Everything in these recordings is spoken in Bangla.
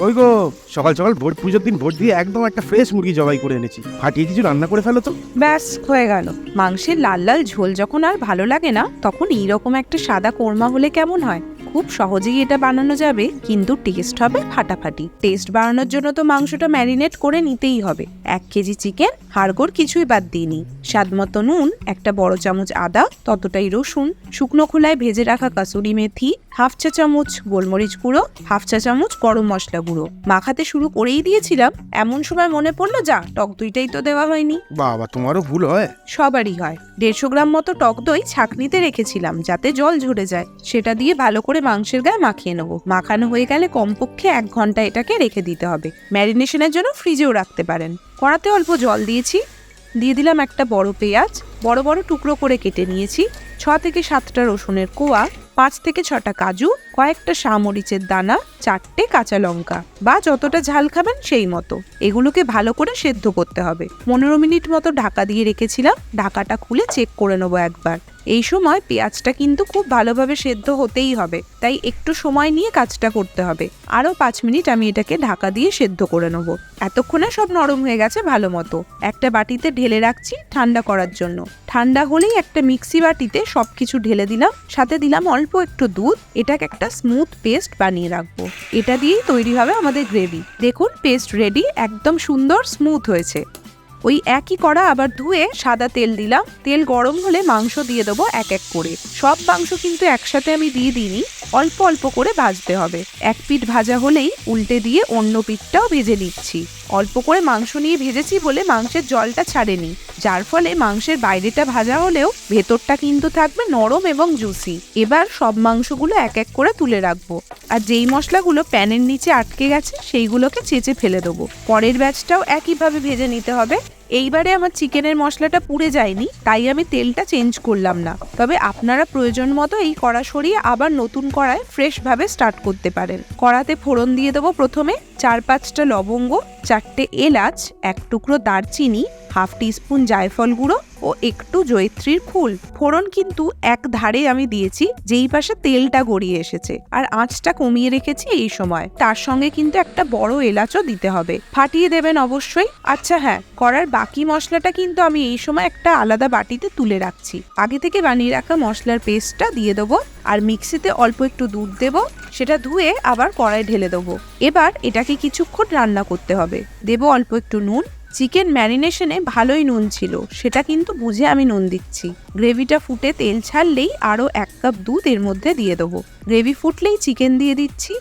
ওই গো, সকাল সকাল ভোট পুজোর দিন ভোট দিয়ে একদম একটা ফ্রেশ মুরগি জবাই করে এনেছি। ফাটিয়ে কিছু রান্না করে ফেলো তো। ব্যাস, হয়ে গেল। মাংসের লাল লাল ঝোল যখন আর ভালো লাগে না, তখন এইরকম একটা সাদা কোরমা হলে কেমন হয়? খুব সহজেই এটা বানানো যাবে কিন্তু টেস্ট হবে ফাটাফাটি। টেস্ট বাড়ানোর জন্য তো মাংসটা ম্যারিনেট করে নিতেই হবে। এক কেজি চিকেন হাড়গোড় কিছুই বাদ দিইনি। স্বাদ মতো নুন একটা বড় চামচ আদা ততটাই রসুন শুকনো খোলায় ভেজে রাখা কাসুরি মেথি হাফ চা চামচ গোলমরিচ গুঁড়ো হাফ চা চামচ গরম মশলা গুঁড়ো। মাখাতে শুরু করেই দিয়েছিলাম এমন সময় মনে পড়ল যা টক দইটাই তো দেওয়া হয়নি। বাবা তোমারও ভুল হয়। সবারই হয়। দেড়শো গ্রাম মতো টক দই ছাকনিতে রেখেছিলাম যাতে জল ঝরে যায়। সেটা দিয়ে ভালো করে মাংসের গায়ে মাখিয়ে নেব। মাখানো হয়ে গেলে কমপক্ষে এক ঘণ্টা এটাকে রেখে দিতে হবে। ম্যারিনেশনের জন্য ফ্রিজেও রাখতে পারেন। কড়াতে অল্প জল দিয়েছি। দিয়ে দিলাম একটা বড় পেঁয়াজ। বড় বড় টুকরো করে কেটে নিয়েছি। ছ থেকে সাতটা রসুনের কোয়া। পাঁচ থেকে ছটা কাজু। কয়েকটা শামরিচের দানা। চারটে কাঁচা লঙ্কা। বা যতটা ঝাল খাবেন সেই মতো। এগুলোকে ভালো করে সেদ্ধ করতে হবে। পনেরো মিনিট মতো ঢাকা দিয়ে রেখেছিলাম। ঢাকাটা খুলে চেক করে নেব একবার। এই সময় পেঁয়াজটা কিন্তু খুব ভালোভাবে সেদ্ধ হতেই হবে, তাই একটু সময় নিয়ে কাজটা করতে হবে। আরও পাঁচ মিনিট আমি এটাকে ঢাকা দিয়ে সেদ্ধ করে নেব। এতক্ষণে সব নরম হয়ে গেছে ভালো মতো। একটা বাটিতে ঢেলে রাখছি ঠান্ডা করার জন্য। ঠান্ডা হলেই একটা মিক্সি বাটিতে সব কিছু ঢেলে দিলাম, সাথে দিলাম অল্প একটু দুধ। এটাকে একটা স্মুথ পেস্ট বানিয়ে রাখব। এটা দিয়েই তৈরি হবে আমাদের গ্রেভি। দেখুন, পেস্ট রেডি, একদম সুন্দর, স্মুথ হয়েছে। ওই একই কড়া আবার ধুয়ে সাদা তেল দিলাম। তেল গরম হলে মাংস দিয়ে দেবো এক এক করে। সব মাংস কিন্তু একসাথে আমি দিয়ে দিইনি, অল্প অল্প করে ভাজতে হবে। এক পিঠ ভাজা হলেই উল্টে দিয়ে অন্য পিঠটাও ভেজে নিচ্ছি। অল্প করে মাংস নিয়ে ভেজেছি বলে মাংসের জলটা ছাড়েনি। যার ফলে মাংসের বাইরেটা ভাজা হলেও ভেতরটা কিন্তু থাকবে নরম এবং জুসি। এবার সব মাংসগুলো এক এক করে তুলে রাখব। আর যেই মশলাগুলো প্যানের নিচে আটকে গেছে, সেইগুলোকে চেঁচে ফেলে দেবো। পরের ব্যাচটাও একইভাবে ভেজে নিতে হবে। এইবারে আমার চিকেনের মশলাটা পুড়ে যায়নি, তাই আমি তেলটা চেঞ্জ করলাম না। তবে আপনারা প্রয়োজন মতো এই কড়া সরিয়ে আবার নতুন কড়ায় ফ্রেশভাবে স্টার্ট করতে পারেন। কড়াতে ফোড়ন দিয়ে দেবো প্রথমে চার পাঁচটা লবঙ্গ, চারটে এলাচ, এক টুকরো দারচিনি, হাফ টিস্পুন জায়ফল গুঁড়ো ও একটু জয়ত্রীর ফুল। ফোড়ন কিন্তু এক ধারে আমি দিয়েছি, যেই পাশে তেলটা গড়িয়ে এসেছে। আর আঁচটা কমিয়ে রেখেছি এই সময়। তার সঙ্গে কিন্তু একটা বড় এলাচও দিতে হবে। ফাটিয়ে দেবেন অবশ্যই। আচ্ছা হ্যাঁ করার বাকি মশলাটা কিন্তু আমি এই সময় একটা আলাদা বাটিতে তুলে রাখছি। আগে থেকে বানিয়ে রাখা মশলার পেস্টটা দিয়ে দেবো। আর মিক্সিতে অল্প একটু দুধ দেবো। সেটা ধুয়ে আবার কড়াই ঢেলে দেবো। এবার এটাকে কিছুক্ষণ রান্না করতে হবে। দেবো অল্প একটু নুন। চিকেন ম্যারিনেশনে ভালোই নুন ছিল, সেটা কিন্তু বুঝে আমি নুন দিচ্ছি। গ্রেভিটা ফুটে তেল ছাড়লেই আরও এক কাপ দুধ এর মধ্যে দিয়ে দেবো। গ্রেভি ফুটলেই চিকেন দিয়ে দিচ্ছি।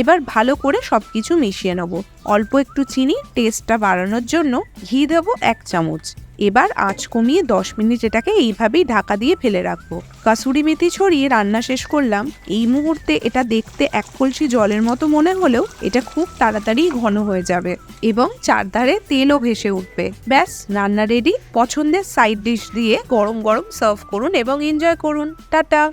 এবার ভালো করে সব কিছু মিশিয়ে নেব। অল্প একটু চিনি টেস্টটা বাড়ানোর জন্য ঘি দেবো এক চামচ। এবার আঁচ কমিয়ে দশ মিনিট এটাকে এইভাবেই ঢাকা দিয়ে ফেলে রাখব। কাসুরি মেথি ছড়িয়ে রান্না শেষ করলাম। এই মুহূর্তে এটা দেখতে এক কলসি জলের মতো মনে হলেও এটা খুব তাড়াতাড়ি ঘন হয়ে যাবে এবং চারধারে তেলও ভেসে উঠবে। ব্যাস, রান্না রেডি পছন্দের সাইড ডিশ দিয়ে গরম গরম সার্ভ করুন এবং এনজয় করুন। টাটা!